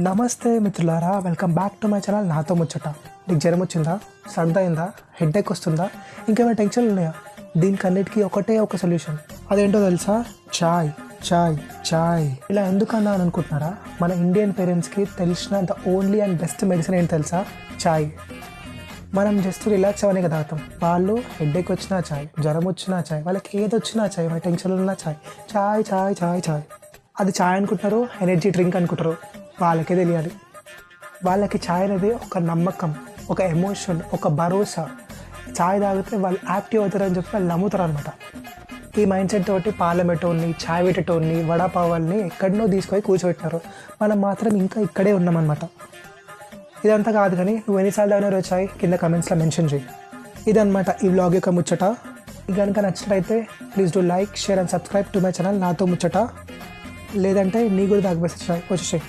నమస్తే మిత్రులారా welcome back to my channel నాతో ముచ్చట. నీకు జ్వరం వచ్చిందా? సర్ది అయిందా? హెడ్ ఎక్ వస్తుందా? ఇంకేమైనా టెన్షన్లు ఉన్నాయా? దీనికన్నిటికీ ఒకటే ఒక సొల్యూషన్ అదేంటో తెలుసా? చాయ్ చాయ్ చాయ్. ఇలా ఎందుకన్నా అని అనుకుంటున్నారా? మన ఇండియన్ పేరెంట్స్కి తెలిసిన the only and best medicine ఏంటి తెలుసా? చాయ్. మనం జస్ట్ రిలాక్స్ అవ్వనే కదా తాగుతాం వాళ్ళు హెడ్ఏక్ వచ్చినా చాయ్ జ్వరం వచ్చినా చాయ్ వాళ్ళకి ఏది వచ్చినా చాయ్ వాళ్ళ టెన్షన్లు ఉన్నా చాయ్. చాయ్ చాయ్ చాయ్ చాయ్. అది చాయ్ అనుకుంటారు ఎనర్జీ డ్రింక్ అనుకుంటారు వాళ్ళకే తెలియాలి. వాళ్ళకి చాయ్ అనేది ఒక నమ్మకం ఒక ఎమోషన్ ఒక భరోసా. చాయ్ తాగితే వాళ్ళు యాక్టివ్ అవుతారని చెప్పి వాళ్ళు నమ్ముతారు అనమాట ఈ మైండ్ సెట్ తోటి పాలమెటోని చాయ్ పెట్టేటోని వడాపావాల్ని ఎక్కడనో తీసుకొని కూర్చోబెట్టినారు. మనం మాత్రం ఇంకా ఇక్కడే ఉన్నామన్నమాట. ఇదంతా కాదు కానీ నువ్వు ఎన్నిసార్లు తాగినారో చాయ్ కింద కమెంట్స్లో మెన్షన్ చేయి. ఇదనమాట ఈ వ్లాగ్ యొక్క ముచ్చట. కనుక నచ్చినట్టయితే please do like share and subscribe to my channel. నాతో ముచ్చట. లేదంటే నీ కూడా దాకా బెస్ట్ వచ్చేసాయి.